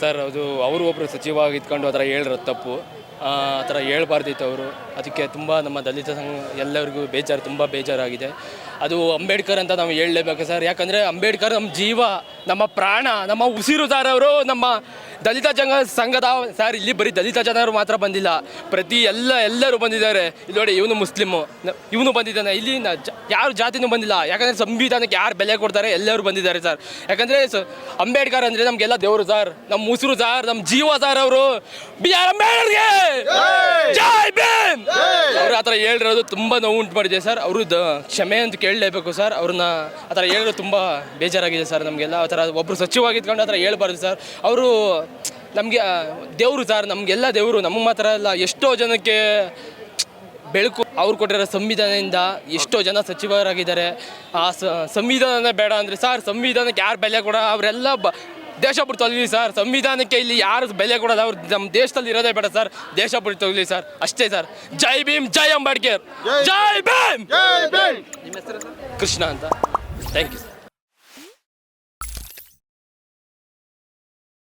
Sir ಅದು ಅವರು ಒಬ್ಬರು ಸಚಿವ ಇದ್ಕೊಂಡು ಆ ಥರ ಹೇಳಿರೋದು ತಪ್ಪು. ಆ, ಥರ ಹೇಳ್ಬಾರ್ದಿತ್ತು ಅವರು. ಅದಕ್ಕೆ ತುಂಬ ನಮ್ಮ ದಲಿತ ಸಂಘ ಎಲ್ಲರಿಗೂ ಬೇಜಾರು, ತುಂಬ ಬೇಜಾರಾಗಿದೆ. ಅದು ಅಂಬೇಡ್ಕರ್ ಅಂತ ನಾವು ಹೇಳಲೇಬೇಕು ಸರ್. ಯಾಕಂದರೆ ಅಂಬೇಡ್ಕರ್ ನಮ್ಮ ಜೀವ, ನಮ್ಮ ಪ್ರಾಣ, ನಮ್ಮ ಉಸಿರು ಸರ್ ಅವರು, ನಮ್ಮ ದಲಿತ ಜಂಗ ಸಂಘದ ಸರ್ ಇಲ್ಲಿ ಬರೀ ದಲಿತ ಜನರು ಮಾತ್ರ ಬಂದಿಲ್ಲ. ಪ್ರತಿ ಎಲ್ಲ, ಎಲ್ಲರೂ ಬಂದಿದ್ದಾರೆ. ಇಲ್ಲಿ ನೋಡಿ, ಇವನು ಮುಸ್ಲಿಮು. ಇವನು ಬಂದಿದ್ದಾನೆ. ಇಲ್ಲಿ ಯಾರು ಜಾತಿನೂ ಬಂದಿಲ್ಲ. ಯಾಕಂದರೆ ಸಂವಿಧಾನಕ್ಕೆ ಯಾರು ಬೆಲೆ ಕೊಡ್ತಾರೆ, ಎಲ್ಲರೂ ಬಂದಿದ್ದಾರೆ ಸರ್ ಯಾಕಂದರೆ ಅಂಬೇಡ್ಕರ್ ಅಂದರೆ ನಮಗೆಲ್ಲ ದೇವರು ಸರ್ ನಮ್ಮ ಉಸಿರು ಸಾರ್ ನಮ್ಮ ಜೀವ ಸರ್ ಅವರು. ಬಿ ಆರ್ ಅಂಬೇಡ್ಕರ್ಗೆ! ಜೈ ಭೀಮ್. ಅವ್ರು ಆ ಥರ ಹೇಳಿರೋದು ತುಂಬ ನೋವು ಉಂಟು ಮಾಡಿದೆ ಸರ್. ಅವರು ಕ್ಷಮೆ ಅಂತ ಕೇಳಲೇಬೇಕು ಸರ್. ಅವ್ರನ್ನ ಆ ಥರ ಹೇಳಿರೋದು ತುಂಬ ಬೇಜಾರಾಗಿದೆ ಸರ್ ನಮಗೆಲ್ಲ. ಆ ಥರ ಒಬ್ಬರು ಸಚಿವಾಗಿದ್ಕೊಂಡು ಆ ಥರ ಹೇಳ್ಬಾರ್ದು ಸರ್. ಅವರು ನಮಗೆ ದೇವರು ಸರ್. ನಮಗೆಲ್ಲ ದೇವರು. ನಮ್ಮ ಮಾತ್ರ ಅಲ್ಲ ಎಷ್ಟೋ ಜನಕ್ಕೆ ಬೆಳಕು ಅವ್ರು ಕೊಟ್ಟಿರೋ ಸಂವಿಧಾನದಿಂದ ಎಷ್ಟೋ ಜನ ಸಚಿವರಾಗಿದ್ದಾರೆ. ಆ ಸಂವಿಧಾನನೇ ಬೇಡ ಅಂದರೆ ಸರ್ ಸಂವಿಧಾನಕ್ಕೆ ಯಾರು ಬೆಲೆ ಕೂಡ? ಅವರೆಲ್ಲ ಬ ದೇಶ ಬಿಟ್ಟು ತೊಗಲಿ ಸರ್. ಸಂವಿಧಾನಕ್ಕೆ ಇಲ್ಲಿ ಯಾರು ಬೆಲೆ ಕೊಡೋದು ಅವ್ರು ನಮ್ಮ ದೇಶದಲ್ಲಿ ಇರೋದೇ ಬೇಡ ಸರ್. ದೇಶ ಬಿಟ್ಟು ತೊಗಲಿ ಸರ್. ಅಷ್ಟೇ ಸರ್. ಜೈ ಭೀಮ್ ಜೈ ಅಂಬೇಡ್ಕರ್. ಜೈ ಭೀಮ್! ಕೃಷ್ಣ ಅಂತ. Thank you